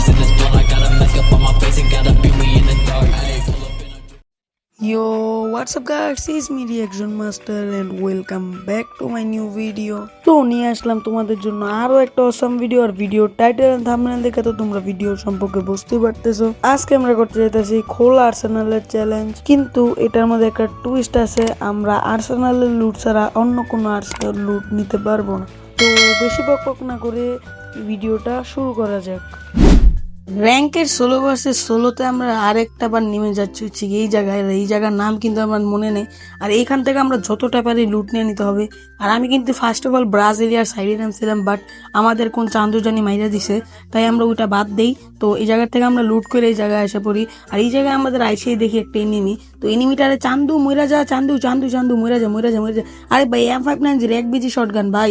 Bodies in this blunt. I got a mask up on my face and gotta Yo, what's up guys? It's me Reaction Master and welcome back to my new video. তো নিয়ে আসলাম তোমাদের জন্য আরও একটা awesome video আর video title thumbnail দেখে তো তোমরা ভিডিও সম্পর্কে বুঝতেই পারতেছো। আজকে আমরা করতে চাইতেছি খোলা আর্সেনালের চ্যালেঞ্জ কিন্তু এটার মধ্যে একটা টুইস্ট আছে আমরা আর্সেনালের লুট ছাড়া অন্য কোনো আর্সেনাল লুট নিতে পারব না। তো বেশি বক না করে ভিডিওটা শুরু করা যাক। র্যাঙ্কের ষোলো ভার্সেস ষোলোতে আমরা আরেকটা বার নেমে যাচ্ছি হচ্ছে এই জায়গায়। এই জায়গার নাম কিন্তু আমার মনে নেই। আর এইখান থেকে আমরা যতটা পারি লুট নিয়ে নিতে হবে। আর আমি কিন্তু ফার্স্ট অফ অল ব্রাজিলিয়ার সাইডে নামছিলাম বাট আমাদের কোন চান্দু জানি মাইরা দিছে, তাই আমরা ওইটা বাদ দেই। তো এই জায়গার থেকে আমরা লুট করে এই জায়গায় এসে পড়ি। আর এই জায়গায় আমাদের আইসেই দেখি একটা এনিমি তো এনিমিটারে চান্দু, মইরা যা, চান্দু চান্দু চান্দু, মইরা যা মইরা যা মইরা যা। আরে ভাই এম ফাইভ নাইন জিরো এক বিজি শর্ট গান ভাই,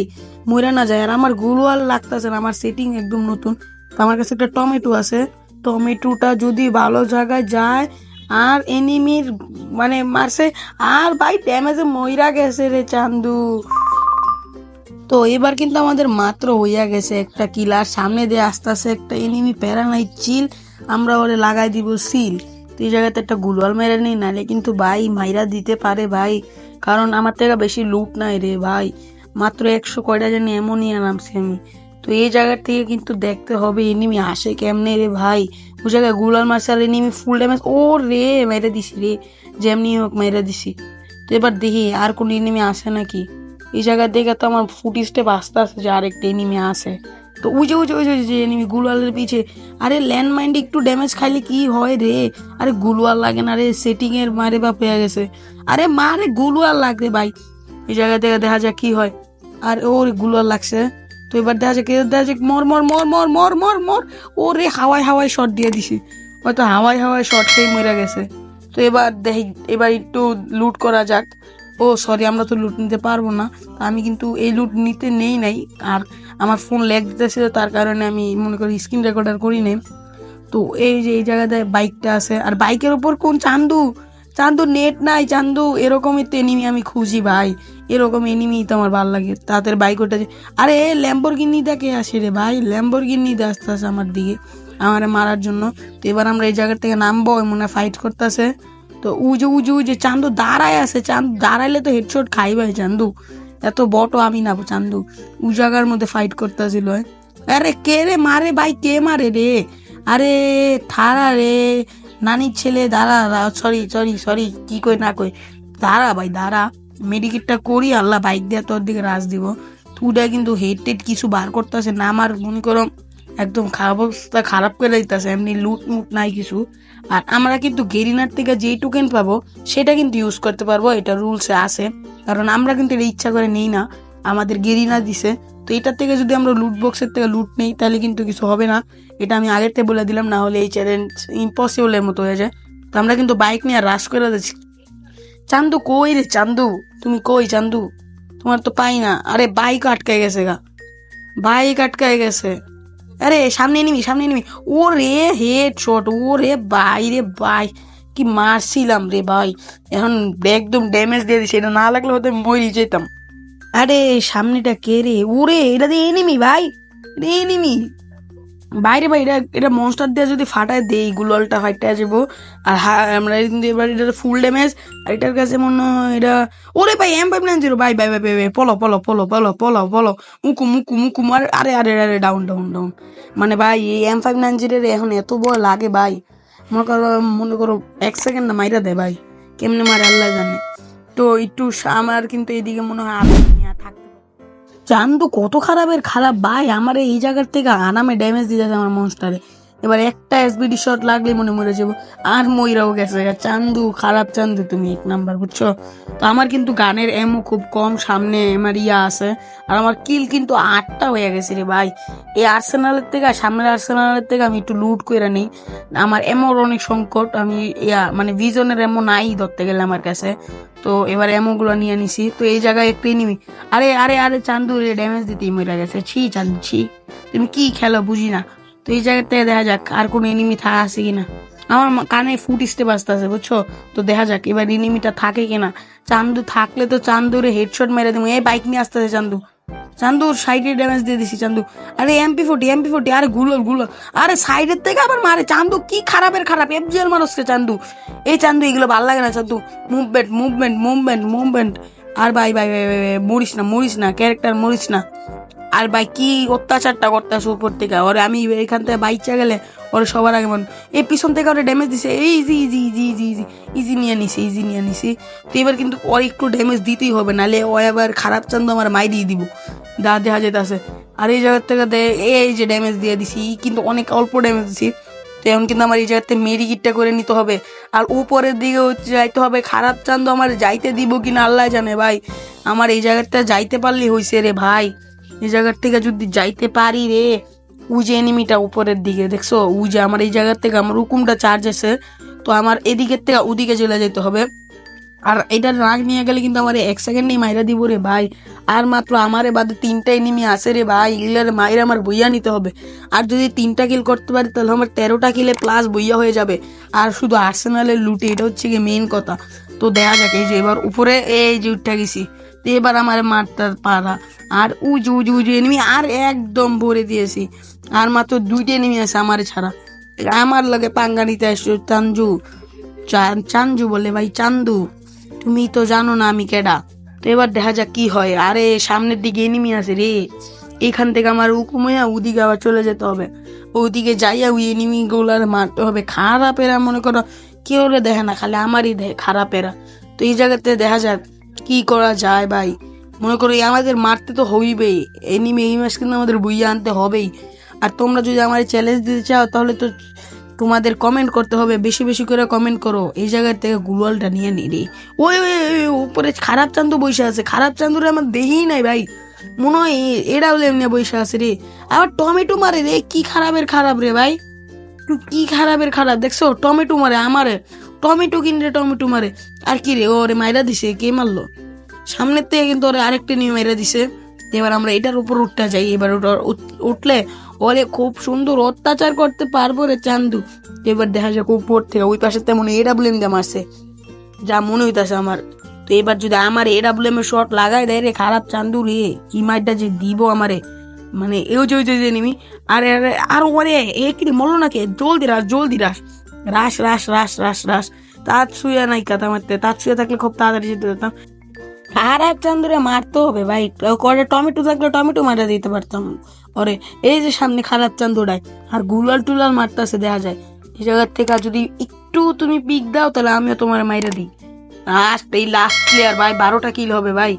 মইরা না যায়। আর আমার গুলওয়াল লাগতেছে না, আমার সেটিং একদম নতুন। আমার কাছে একটা টমেটো আছে। টমেটোটা যদি ভালো জায়গায় যায়, আর এনিমির মানে মারছে, আর ভাই ড্যামেজে ময়রা গেছে রে চান্দু। তো এবার কিন্তু আমাদের মাত্র হইয়া গেছে একটা কিলার সামনে দিয়ে আস্তে আস্তে একটা এনিমি প্যারানাই চিল আমরা ওরে লাগাই দিব সিল তো এই জায়গাতে একটা গুলওয়াল মেরে নেই নালে কিন্তু ভাই মাইরা দিতে পারে ভাই। কারণ আমার থেকে বেশি লুট নাই রে ভাই। মাত্র একশো কয়টা জানি এমনই নামছি আমি। তো এই জায়গার থেকে কিন্তু দেখতে হবে এনিমি আসে কেমনে রে ভাই? ওই জায়গায় গুলাল আর এনিমি ফুল ড্যামেজ ও রে, মেরে দিছি রে। যেমনি হোক মেরে দিছি। তো এবার দেখি আর কোন এনিমি আসে নাকি? এই জায়গা দেখে তো আমার ফুটি স্টেপ আস্তে আস্তে যে আরেকটা এনিমি আসে। তো ওই যে ওই যে যে- এনিমি গুলওয়ালের পিছে। আরে ল্যান্ড মাইন্ড একটু ড্যামেজ খাইলে কি হয় রে? আরে গুলওয়াল লাগে না রে সেটিং এর মারে বাপ হয়ে গেছে। আরে মারে গুলওয়াল লাগবে ভাই। এই জায়গা থেকে দেখা যাক কি হয়। আর ওর গুলওয়াল লাগছে। তো এবার দেখা যাক, এবার দেখা যাক, মর মর মর মর মর মর মর। ও রে হাওয়ায় হাওয়ায় শট দিয়ে দিছে। হয়তো হাওয়ায় হাওয়ায় শট খেয়ে মরে গেছে। তো এবার দেখি, এবার একটু লুট করা যাক। ও সরি আমরা তো লুট নিতে পারব না। আমি কিন্তু এই লুট নিতে নেই নাই। আর আমার ফোন ল্যাগ দিতেছিল, তার কারণে আমি মনে করি স্ক্রিন রেকর্ডার করি নাই। তো এই যে, এই জায়গাতে বাইকটা আছে। আর বাইকের ওপর কোন চান্দু? চান্দু নেট নাই, চান্দু এরকমই তো এনিমি আমি খুঁজি ভাই। এরকম এনিমি তো আমার ভালো লাগে। তাদের বাইক ওটা আরে ল্যাম্বরগিনি দেখে আসে রে ভাই? ল্যাম্বরগিনি আসতে আসে আমার দিকে। আমারে মারার জন্য। তো এবার আমরা এই জায়গা থেকে নামবো মনে ফাইট করতেছে। তো উজে উজে উজে চান্দু দাঁড়ায় আছে, চান্দু দাঁড়াইলে তো হেডশট খাই ভাই চান্দু। এত বটো আমি না চান্দু। উ জায়গার মধ্যে ফাইট করতেছিল আরে কে রে মারে ভাই? কে মারে রে? আরে, থারা রে। নানির ছেলে, দাঁড়া সরি সরি সরি কি কই না কই। দাঁড়া ভাই, দাঁড়া। মেডিকেটটা করি, আল্লাহ বাইক দিয়ে তোর দিকে রাজ দিব। তুইটা কিন্তু হেড টেড কিছু বার করতেছে না, আমার মনে করো একদম খারাপ অবস্থা, খারাপ করে দিতেছে, এমনি লুট মুট নাই কিছু। আর আমরা কিন্তু গেরিনার থেকে যেই টোকেন পাবো, সেটা কিন্তু ইউজ করতে পারব, এটা রুলসে আছে। কারণ আমরা কিন্তু এটা ইচ্ছা করে নেই না। আমাদের গেরিনা দিছে। তো এটার থেকে যদি আমরা লুট বক্সের থেকে লুট নেই, তাহলে কিন্তু কিছু হবে না। এটা আমি আগের থেকে বলে দিলাম, না হলে এই চ্যালেঞ্জ ইম্পসিবলের মতো হয়ে যায়। তো আমরা কিন্তু বাইক নিয়ে রাশ করে দিচ্ছি চান্দু কই রে চান্দু? তুমি কই চান্দু? তোমার তো পাই না। আরে বাইক আটকায় গেছে গা। বাইক আটকায় গেছে। আরে সামনে নিবি সামনে নিবি। ও রে হেড শট ও রে ভাই রে ভাই। কি মারছিলাম রে ভাই। এখন একদম ড্যামেজ দিয়ে দিছে। এটা না লাগলে হয়তো মরি যেতাম। আরে, সামনেটা কে রে? ওরে এটা দিয়ে এনিমি ভাই। এটা এনিমি বাইরে ভাই, এটা এটা মনস্টার দিয়ে যদি ফাটায় দেই, গুললটা ফাইটা যাব আর আমরা কিন্তু এবার এটা ফুল ড্যামেজ আর এটার কাছে মনে হয় এটা ওরে ভাই এম ফাইভ নাইন জিরো ভাই ভাই ভাই ভাই পলো পলো পলো পলো পলো পলো মুকু মুকু মুকু, মার আরে আরে আরে ডাউন ডাউন ডাউন মানে ভাই, এই এম ফাইভ নাইন জিরোর এখন এত বড় লাগে ভাই। মনে করো মনে করো, এক সেকেন্ড না মাইরা দেয় ভাই। কেমনে মারে, আল্লাহ জানে। তো একটু আমার কিন্তু এইদিকে মনে হয় চান্দু কত খারাপের খারাপ? ভাই আমার এই জায়গার থেকে আরামে ড্যামেজ দিতেছে আমার মনস্টারে এবার একটা এসবিডি শট লাগলে মনে মরে যাব। আর মইরাও গেছে চান্দু, খারাপ চান্দু তুমি এক নাম্বার, বুঝছ? তো আমার কিন্তু গানের এমও খুব কম, সামনে আমার ইয়া আছে। আর আমার কিল কিন্তু আটটা হয়ে গেছে রে ভাই। এই আর্সেনালের থেকে, সামনের আর্সেনালের থেকে আমি একটু লুট করে নিই। আমার এমোর অনেক সংকট, আমি ইয়া মানে ভিজনের এমো নাই ধরতে গেলে আমার কাছে। তো এবার এমোগুলো নিয়ে নিছি। তো এই জায়গায় একটু নিবি আরে আরে আরে, চান্দু রে ড্যামেজ দিতেই মরে গেছে। ছি, চান্দু, ছি। তুমি কি খেলো বুঝি না। তো এই জায়গা থেকে দেখা যাক আর কোনো এনিমি থাকা আছে কিনা। আমার কানে ফুট স্টেপ আসতে আছে বুঝছ? তো দেখা যাক এবার এনিমিটা থাকে কিনা। চান্দু থাকলে তো চান্দুরে হেডশট মেরে দেবো। এই বাইক নিয়ে আসতেছে চান্দু। চান্দুর সাইডে ড্যামেজ দিয়ে দিছি চান্দু। আরে এমপি ফোর্টি এমপি ফোর্টি আরে গুলো গুলো আরে সাইডের থেকে আবার মারে। চান্দু কি খারাপের খারাপ? এফজিএল মানুষকে চান্দু। এই চান্দু এগুলো ভালো লাগে না চান্দু। মুভমেন্ট মুভমেন্ট মুভমেন্ট মুভমেন্ট আর ভাই ভাই ভাই, ভাই, মরিস না মরিস না ক্যারেক্টার মরিস না। আর ভাই কি অত্যাচারটা করতেছে উপর থেকে? ওরে আমি এখান থেকে বাইচা গেলে ওরে সবার আগে মন এই পিছন থেকে ওরে ড্যামেজ দিছে। এই easy easy easy easy easy easy নিয়ে নিছি ইজি নিয়ে নিছি। তো এবার কিন্তু ওর একটু ড্যামেজ দিতেই হবে নাহলে ও এবার খারাপ চান্দ আমার মাই দিয়ে দিব। দা দেখা যেতেছে আর এই জায়গার থেকে এই যে ড্যামেজ দিয়ে দিছি কিন্তু অনেক অল্প ড্যামেজ দিছি। তো এখন কিন্তু আমার এই জায়গাতে মেরিকিটটা করে নিতে হবে। আর উপরের দিকে যাইতে হবে, খারাপ চান্দ আমার যাইতে দিব কিনা, আল্লাহ জানে ভাই। আমার এই জায়গাটা যাইতে পারলে হইছে রে ভাই। এই জায়গার থেকে যদি যাইতে পারি রে। ওই যে এনিমিটা উপরের দিকে, দেখছ? ওই যে আমার এই জায়গার থেকে আমার হুকুমটা চার্জ আছে, তো আমার এদিকের থেকে ওদিকে চলে যেতে হবে। আর এটার রাগ নিয়ে গেলে কিন্তু আমার এক সেকেন্ডেই মাইরা দিব রে ভাই। আর মাত্র আমারে বাদে তিনটা এনিমি আসে রে ভাই, এগুলার মাইরা আমার বইয়া নিতে হবে। আর যদি তিনটা কিল করতে পারি, তাহলে আমার তেরোটা কিলে প্লাস বইয়া হয়ে যাবে। আর শুধু আর্সেনালের লুটে এটা হচ্ছে গিয়ে মেইন কথা। তো দেখা যাক, এই যে এবার উপরে, এই যে উঠে গেছি। তো এবার আমার মারতে পারা আর উজু উজু উজু এনিমি আর একদম ভরে দিয়েছি। আর মাত্র দুইটা এনিমি আছে আমার ছাড়া। আমার লগে পাঙ্গা নিতে আসছো চাঞ্জু চাঞ্জু বলে ভাই, চান্দু। তুমি তো জানো না আমি কেডা। তো এবার দেখা যাক কি হয়। আরে, সামনের দিকে এনিমি আছে রে। এখান থেকে আমার উকুময়া ওদিকে আবার চলে যেতে হবে। ওদিকে যাইয়া ওই এনিমি গুলার মারতে হবে। খারাপেরা মনে করো, কেউ দেখে না, খালি আমারই দেখে, খারাপেরা। তো এই জায়গাতে দেখা যাক। কি করা যায় ভাই? মনে করো আমাদের মারতে তো হইবেই। এনিমি এই মাস কিন্তু আমাদের বইয়ে আনতে হবেই। আর তোমরা যদি আমার চ্যালেঞ্জ দিতে চাও, তাহলে তো তোমাদের কমেন্ট করতে হবে। বেশি বেশি করে কমেন্ট করো। এই জায়গার থেকে গুগলটা নিয়ে নি রে। ওই উপরে খারাপ চান্দু বসে আছে। খারাপ চান্দুরে আমার দেহি নাই ভাই। মনে হয় এ- এরা বলে এমনি বসে আছে রে। আবার টমেটো মারে রে, কি খারাপের খারাপ রে ভাই। কি খারাপের খারাপ, দেখছ? টমেটো মারে আমারে। টমেটো কিনরে টমেটো মারে। আর কি রে, ওরে মাইরা দিছে, কে মারলো? সামনের থেকে কিন্তু ওরে আরেকটা নিয়ে মাইরা দিছে। এবার আমরা এটার উপর উঠতে যাই। এবার ওটা উঠলে ওরে খুব সুন্দর অত্যাচার করতে পারব রে চান্দু। এবার দেখা যাক উপর থেকে, ওই পাশে তেমন এরা ব্লেম দিয়ে মারছে যা মনে হইতাছে আমার। তো এবার যদি আমার এরা এর শট লাগাই দেয় রে খারাপ চান্দু রে, কি মাইরটা যে দিব আমারে? মানে এও যে যে নিমি আর আর ওরে, এ কি মরলো নাকি? জলদি রাস জলদি রাস। রাস রাস রাস রাস রাস তার শুয়ে নাই কাতা মারতে তার শুয়ে থাকলে খুব তাড়াতাড়ি যেতে যেতাম খারাপ চান্দুরে মারতে হবে ভাই করে টমেটো থাকলে টমেটো মারা দিতে পারতাম ওরে এই যে সামনে খারাপ চান্দুরায় আর গুলাল টুলাল মারতেছে দেখা যায় এই জায়গার থেকে যদি একটু তুমি পিক দাও তাহলে আমিও তোমার মাইরা দিই লাস্ট এই লাস্ট প্লেয়ার ভাই বারোটা কিল হবে ভাই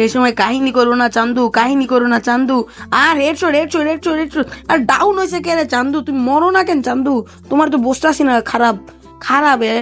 এই সময় কাহিনী করো না চান্দু, কাহিনী করো না চান্দু। আর হেডশট হেডশট হেডশট হেডশট আর ডাউন হয়েছে কে রে চান্দু? তুমি মরো না কেন চান্দু? তোমার তো বসতে আসি না, খারাপ। খারাপ, এ.